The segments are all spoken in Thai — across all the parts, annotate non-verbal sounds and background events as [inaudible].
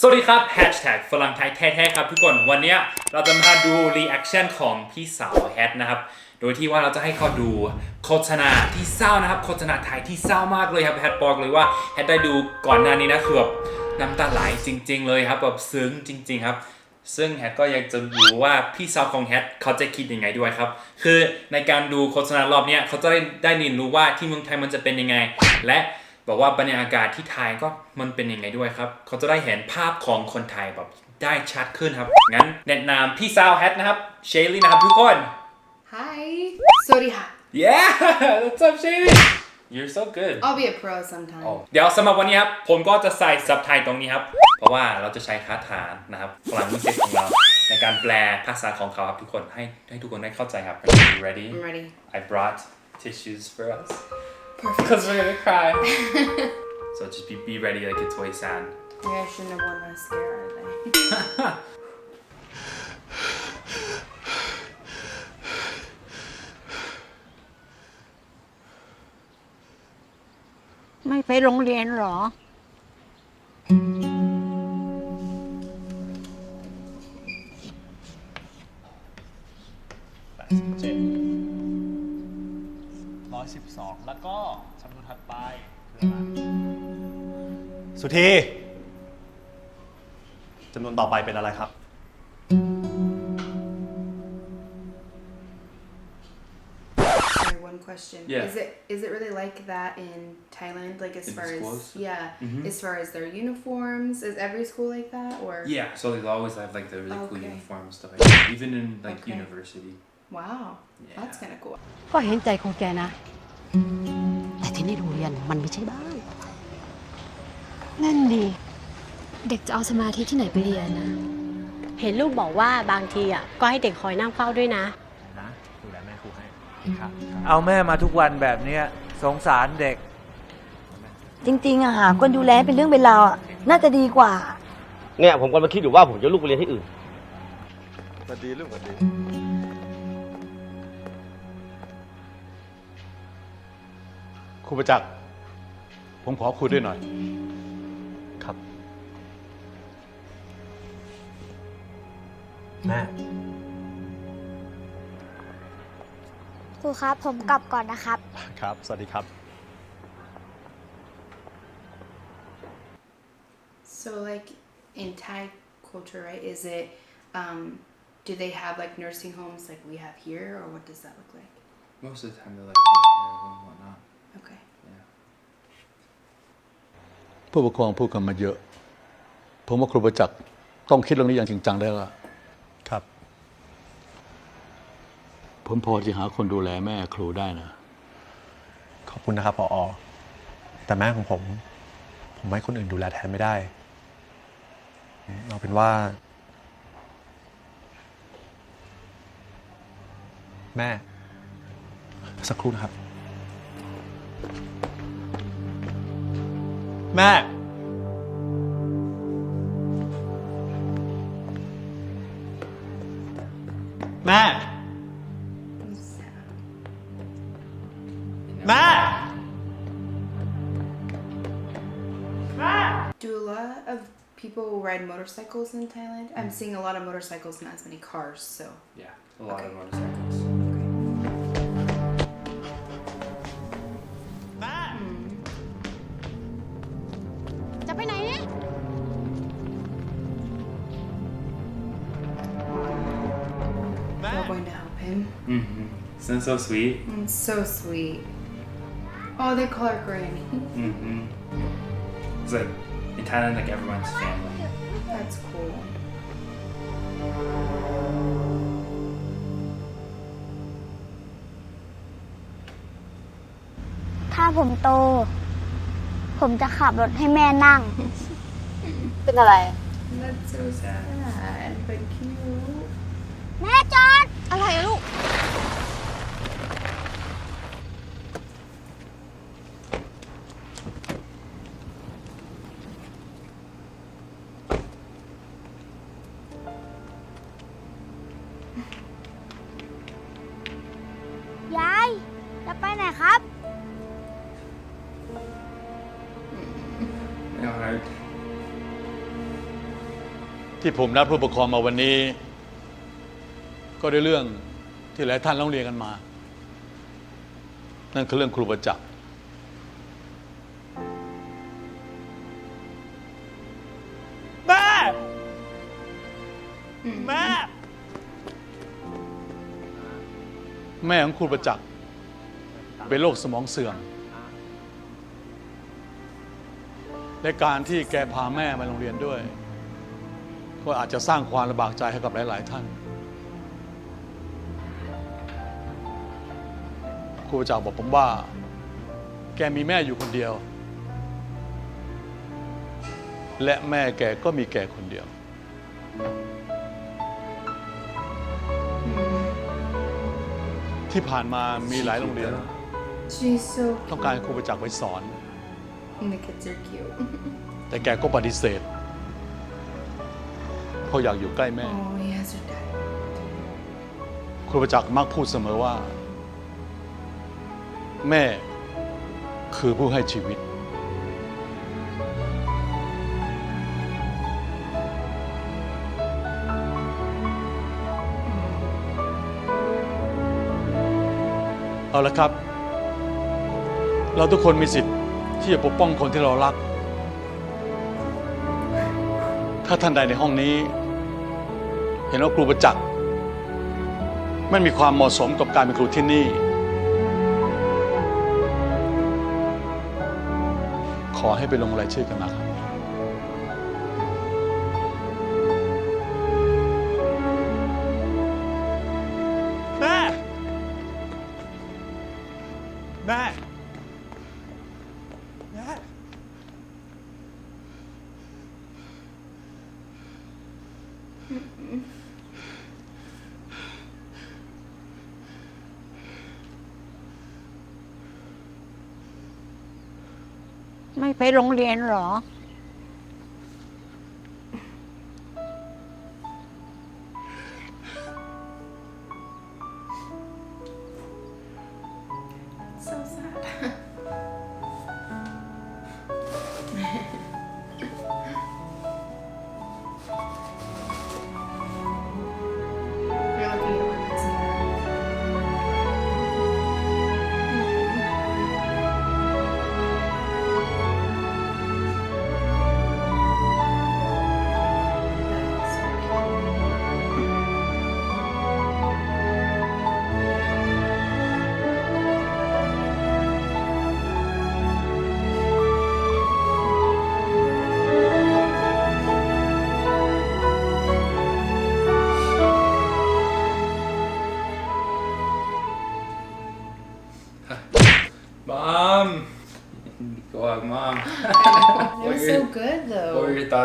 สวัสดีครับ Hashtag ฝรั่งไทยแท้ๆครับทุกคนวันนี้เราจะมาดู reaction ของพี่สาวแฮทนะครับ โดยที่ว่าเราจะให้เขาดูโฆษณาที่เศร้านะครับโฆษณาไทยที่เศร้ามากเลยครับแฮทบอกเลยว่าแฮทได้ดูก่อนหน้านี้นะคือแบบน้ำตาไหลจริง ๆ เลยครับแบบซึ้งจริง ๆ ครับ ซึ่งแฮทก็อยากจะรู้ว่าพี่สาวของแฮทเขาจะคิดยังไงด้วยครับ คือในการดูโฆษณารอบนี้เขาจะได้ได้เรียนรู้ว่าที่เมืองไทยมันจะเป็นยังไง และ บอกว่าบรรยากาศที่ไทยก็มันเป็นยังไงด้วยครับ เขาจะได้เห็นภาพของคนไทยแบบได้ชัดขึ้นครับ งั้นแนะนำพี่สาวแฮทนะครับ เชลลี่นะครับทุกคน Hi. Sorry. yeah what's up Shelly you're so good I'll be a pro sometime. เดี๋ยวสำหรับวันนี้ครับ ผมก็จะใส่ซับไทยตรงนี้ครับ เพราะว่าเราจะใช้คาถานะครับพลังวิเศษของเรา ในการแปลภาษาของเขาครับทุกคนให้ให้ทุกคนได้เข้าใจครับ Are you ready I'm ready. I brought tissues for us Perfect. Because we're gonna cry. [laughs] so just be, be ready like a toy sand. Maybe I shouldn't have worn mascara today. ไม่ไปโรงเรียนหรอ That's it. 112 แล้วก็สำนวนถัดไปคืออะไรสุธีจำนวนต่อไปเป็นอะไรครับ Sorry, one question. Yeah. Is it is it really like that in Thailand? Like as In far as schools? yeah, as far as their uniforms, is every school like that or Yeah, so they always have like the really cool uniforms stuff like even in like Okay. university. wow, Yeah. that's kind of cool. ก็เห็นใจของแกนะ แต่ที่นี่โรงเรียนมันไม่ใช่บ้าน นั่นดีเด็กจะเอาสมาธิที่ไหนไปเรียนนะ เห็นลูกบอกว่าบางทีอะก็ให้เด็กคอยนั่งเฝ้าด้วยนะ นะดูแลแม่ครูให้ครับเอาแม่มาทุกวันแบบเนี้ยสงสารเด็ก จริงๆอะหาคนดูแลเป็นเรื่องเป็นราวอะน่าจะดีกว่า เนี่ยผมกำลังคิดอยู่ว่าผมจะลูกไปเรียนที่อื่น สวัสดีลูกสวัสดี ครูประจักษ์ผมขอคุยด้วยหน่อย ครับ แม่ ครูครับ ผมกลับก่อนนะครับ ครับ สวัสดีครับ So like in Thai culture, right? Is it um, do they have like nursing homes like we have here, or what does that look like? most of the time they're like take care of them and whatnot Okay. ผู้ปกครองพูดกันมาเยอะ ผมว่าครูประจักษ์ต้องคิดเรื่องนี้อย่างจริงจังได้ว่าครับ ผมพอจะหาคนดูแลแม่ครูได้นะ ขอบคุณนะครับพออแต่แม่ของผม ผมให้คนอื่นดูแลแทนไม่ได้ เอาเป็นว่า แม่ สักครู่นะครับ แม่ แม่ แม่ Do a lot of people ride motorcycles in Thailand? I'm seeing a lot of motorcycles, not as many cars. So yeah a lot of Okay. motorcycles Going to help him. mm-hmm. sounds so sweet Mm, so sweet. Oh, they call her Granny. mm-hmm. it's like in Thailand like everyone's family That's cool. ถ้าผมโต ผมจะขับรถให้แม่นั่ง เป็นอะไร That's so sad, but cute. แม่จอด อะไรอะลูก ยาย จะไปไหนครับ Alright. ที่ผมนัดผู้ปกครองมาวันนี้ ก็ได้เรื่องที่หลายท่านร้องเรียนกันมา นั่นคือเรื่องครูประจักษ์แม่แม่แม่ของครูประจักษ์เป็นโรคสมองเสื่อม และการที่แกพาแม่มาโรงเรียนด้วย ก็อาจจะสร้างความลำบากใจให้กับหลาย ๆ ท่าน รูประจักษ์บอกผมว่า แกมีแม่อยู่คนเดียว และแม่แกก็มีแกคนเดียว ที่ผ่านมามีหลายโรงเรียน She's so ต้องการให้ครูประจักษ์ไว้สอน and the kids are cute. แต่แกก็ปฏิเสธเพราะอยากอยู่ใกล้แม่ oh, he has her dad. ครูประจักษ์มักพูดเสมอว่า แม่คือผู้ให้ชีวิต เอาละครับ เราทุกคนมีสิทธิ์ที่จะปกป้องคนที่เรารัก ถ้าท่านใดในห้องนี้ เห็นว่าครูประจักษ์ไม่มีความเหมาะสมกับการเป็นครูที่นี่ อให้ไปลงรายชื่อกันมาครับแม่แม่แม่ ไม่ไปโรงเรียนเหรอ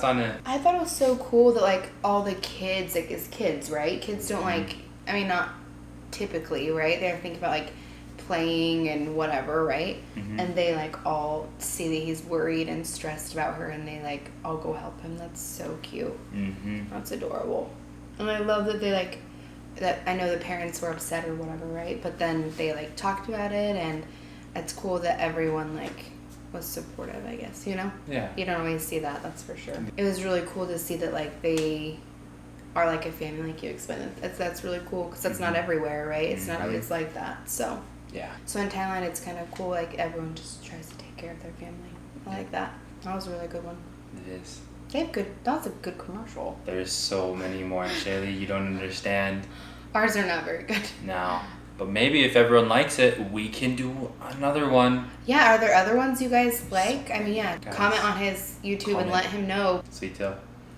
thoughts on it? I thought it was so cool that like all the kids, like as kids, right? Kids don't like. I mean, not typically, right? They're thinking about like playing and whatever, right? And they like all see that he's worried and stressed about her, and they like all go help him. That's so cute. Mm-hmm. That's adorable. And I love that they like that. I know the parents were upset or whatever, right? But then they like talked about it, and it's cool that everyone like was supportive. I guess you know. Yeah. You don't always see that, that's for sure. It was really cool to see that like they are like a family, like you explained. That's that's really cool because that's not everywhere, right? It's not Mhm. always like that. So Yeah. so in Thailand, it's kind of cool. Like everyone just tries to take care of their family. I like that. That was a really good one. It is. They have good. that's a good commercial. There's so many more, Shaylee. You don't understand Ours are not very good. now. But maybe if everyone likes it, we can do another one. Yeah. Are there other ones you guys like? I mean, yeah. Guys. Comment on his YouTube and Comment. let him know. Sweet too.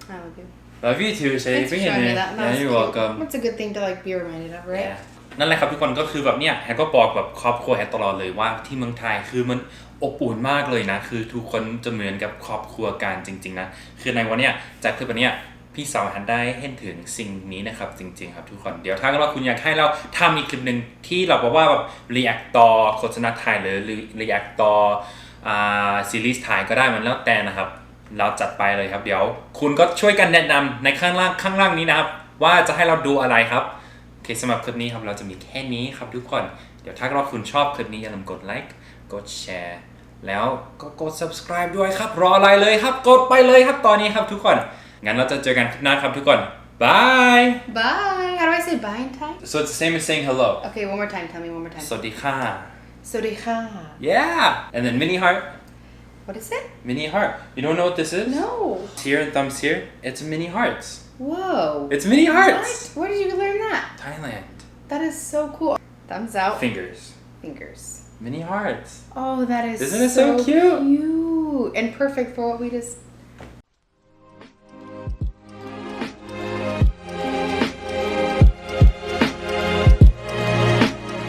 I love you. Love you too, Shaylee. Thanks for Bring it showing me in. that. That Yeah, was you're cool. welcome. That's a good thing to like be reminded of, right? Yeah. นั่นแหละครับทุกคนก็คือแบบเนี่ยแฮกก็บอกแบบครอบครัวแฮกตลอดเลยว่าที่เมืองไทยคือมันอบอุ่นมากเลยนะ คือทุกคนจะเหมือนกับครอบครัวกันจริง ๆ นะ คือในวันเนี้ยจากคลิปวันเนี้ย พี่สาวฮันได้เห็นถึงสิ่งนี้นะครับ จริง ๆ ครับทุกคนเดี๋ยวถ้าเกิดว่าคุณอยากให้เราทำอีกคลิปหนึ่งที่เราบอกว่าแบบ react ต่อโฆษณาไทยหรือ react ต่ออ่าซีรีส์ไทยก็ได้มันแล้วแต่นะครับ เราจัดไปเลยครับ เดี๋ยวคุณก็ช่วยกันแนะนำในข้างล่างข้างล่างนี้นะครับ ว่าจะให้เราดูอะไรครับโอเคสำหรับคลิปนี้ครับเราจะมีแค่นี้ครับทุกคนเดี๋ยวถ้าเราคุณชอบคลิปนี้อย่าลืมกดไลค์กดแชร์แล้วก็กด subscribe ด้วยครับ รออะไรเลยครับ กดไปเลยครับตอนนี้ครับทุกคน งั้นเราจะเจอกันคลิปหน้าครับทุกคน bye Bye. How do I say bye in Thai? so it's the same as saying hello Okay, one more time. Tell me one more time. สวัสดีค่ะ Sodiha. yeah and then mini heart What is it? mini heart you don't know what this is No. here and thumbs here it's mini hearts Whoa. it's mini hearts What? Where did you learn that? Thailand That is so cool. Thumbs out. fingers Fingers. mini hearts Oh, that is Isn't it so cute? cute and perfect for what we just